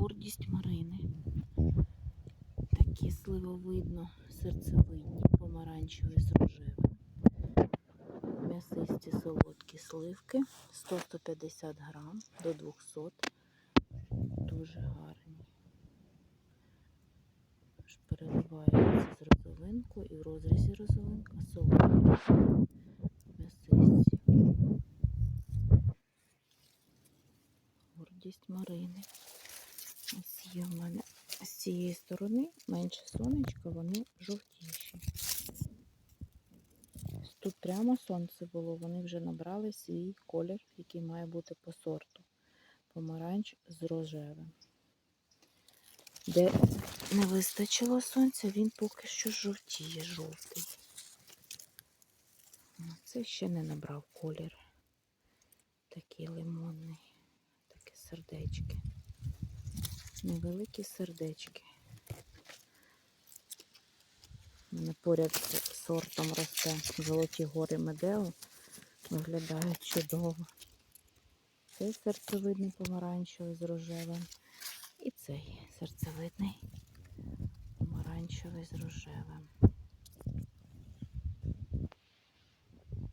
гордість Марини. Такі сливовидно серцевидні, помаранчеві з рожевим. М'ясисті солодкі сливки 100-150 грам до 200. Дуже гарні. Аж переливаються з розовинку і в розрізі розовинка солодкі. М'ясисті. Гордість Марини. Ось є в мене з цієї сторони менше сонечка, вони жовтіші. Тут прямо сонце було, вони вже набрали свій колір, який має бути по сорту. Помаранч з рожевим. Де не вистачило сонця, він поки що жовтіє, жовтий. Це ще не набрав колір. Такий лимонний, таке сердечки. Невеликі сердечки. У мене поряд з сортом росте золоті гори медео. Виглядають чудово. Цей серцевидний помаранчевий з рожевим. І цей серцевидний помаранчевий з рожевим.